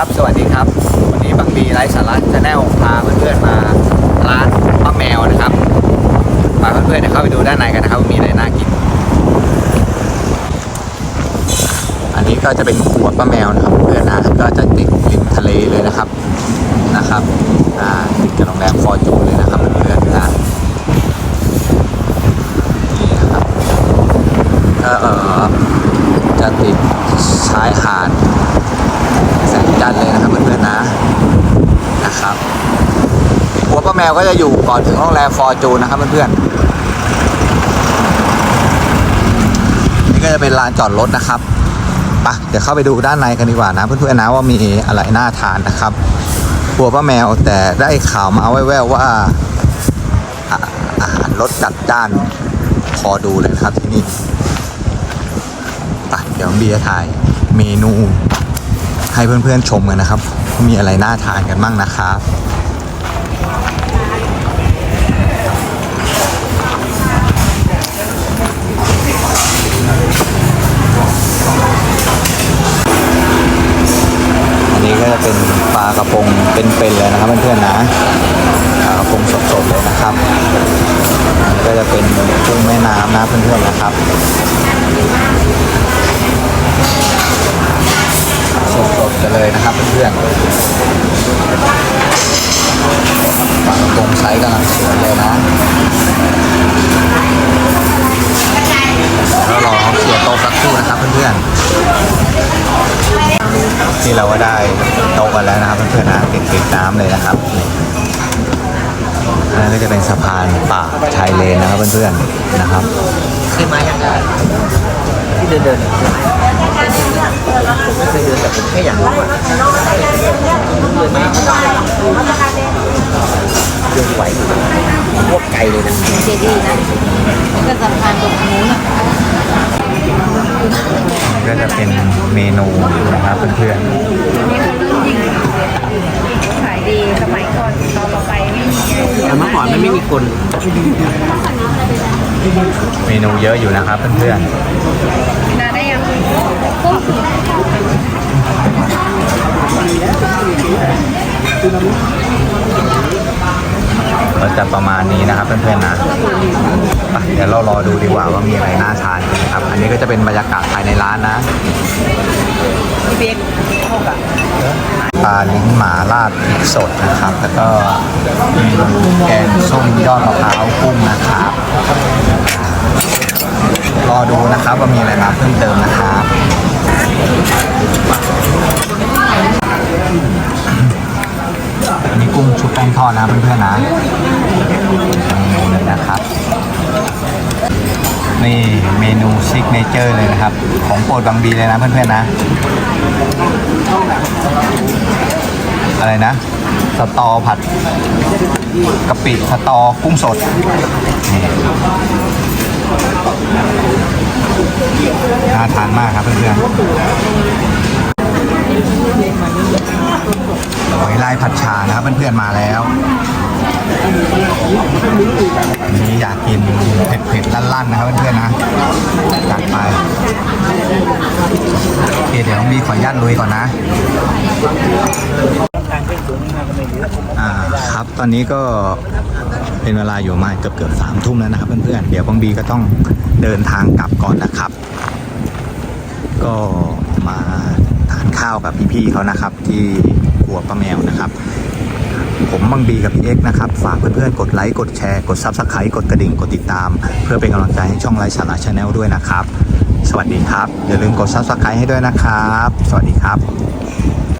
ครับ สวัสดีครับ วันนี้บางบีไลฟ์สาระชาแนลพาเพื่อนๆมาร้านป้าแมวนะครับพาเพื่อนๆเข้าไปดูด้านในกันนะครับ มีอะไรน่ากิน อันนี้ก็จะเป็นครัวป้าแมวนะครับ เพื่อนนะก็จะติดริมทะเลเลยนะครับนะครับอ่าติดกับโรงแรมฟอร์จูนเลยนะครับเพื่อนๆนะนี่นะครับก็เออจะติดชายหาดแสงจันทร์เลยนะครับเพื่อนๆนะนะครับครัวป้า แมวก็จะอยู่ก่อนถึงโรงแรมฟอร์จูนนะครับเพื่อนๆนี่ก็จะเป็นลานจอดรถนะครับปะเดี๋ยวเข้าไปดูด้านในกันดีกว่านะ เพื่อนๆนะว่ามีอะไรน่าทานนะครับครัวป้าแมวแต่ได้ข่าวมาแว่วๆว่าอาหารรสจัดจ้านพอดูเลยครับที่นี่ปะเดี๋ยวเบียร์ถ่ายเมนูให้เพื่อนๆชมกันนะครับ มีอะไรน่าทานกันบ้างนะครับากระพงเป็นๆเลยนะครับเพื่อนๆนะปลากระพงสดๆเลยนะครับอันนี้ก็จะเป็นกุ้งแม่น้ำนะเพื่อนๆนะครับสดๆกันเลยนะครับเพื่อนๆปลากระพงไซส์กำลังสวย นี่เราก็ได้โต๊ะกันแล้วนะครับเพื่อนๆนะติดติดน้ำเลยนะครับนี่อันนั้นก็จะเป็นสะพานป่าชายเลนนะครับเพื่อนๆนะครับเคยมายังไงที่เดินเดินๆผมไม่เคยเดินแต่ผมแค่อยากรู้ว่าเดินไหมเดินไหวอยู่พวกไกลเลยนะเจดีย์นะก็สะพานตรงนู้นอะ ก็จะเป็นเมนูนะครับเพื่อนนี่เขายิงขายดีสมัยก่อนตอนเราไปไม่มีอะไรแต่เมื่อก่อนมันไม่มีคนเมนูเยอะอยู่นะครับเพื่อนนานได้ยัง กุ้งๆก็จะประมาณนี้นะครับเพื่อนๆนะไปเดี๋ยวเรารอดูดีกว่าว่ามีอะไรน่าทานกันนะครับ อันนี้ก็จะเป็นบรรยากาศภายในร้านนะเบียกเข้ากับปลาลิ้นหมาราดพริกสดนะครับ แล้วก็มีแกงส้มยอดมะพร้าวกุ้งนะครับรอดูนะครับว่ามีอะไรมาเพิ่มเติมนะครับ กุ้งชุบแป้งทอดนะเพื่อนๆนะเมนูหนึงนะครับนี่เมนูซิกเนเจอร์เลยนะครับ ของโปรดบางบีเลยนะเพื่อนๆนะ อะไรนะ สตอผัดกะปิสตอกุ้งสดนี่น่าทานมากครับเพื่อนๆ หอยลายผัดชานะครับเพื่อนๆมาแล้วน,นี้อยากกินเผ็ดๆลั่นๆนะครับเพื่อนๆนะจัดไปโอเคเดี๋ยวมีขออนุญาตลุยก่อนนะอ่าครับตอนนี้ก็เป็นเวลาอยู่มาเกือบเกือบสามทุ่มแล้วนะครับเพื่อนๆเดี๋ยวบางบีก็ต้องเดินทางกลับก่อนนะครับ ก็มาานข้าวกับพี่ๆเขานะครับ ที่ครัวป้าแมวนะครับ ผมบังบีกับพี่เอ็กนะครับ ฝากเพื่อนๆกดไลค์กดแชร์กดซับสไครต์กดกระดิ่งกดติดตาม เพื่อเป็นกำลังใจให้ช่องไลฟ์สาระชาแนลด้วยนะครับ สวัสดีครับ อย่าลืมกดซับสไครต์ให้ด้วยนะครับ สวัสดีครับ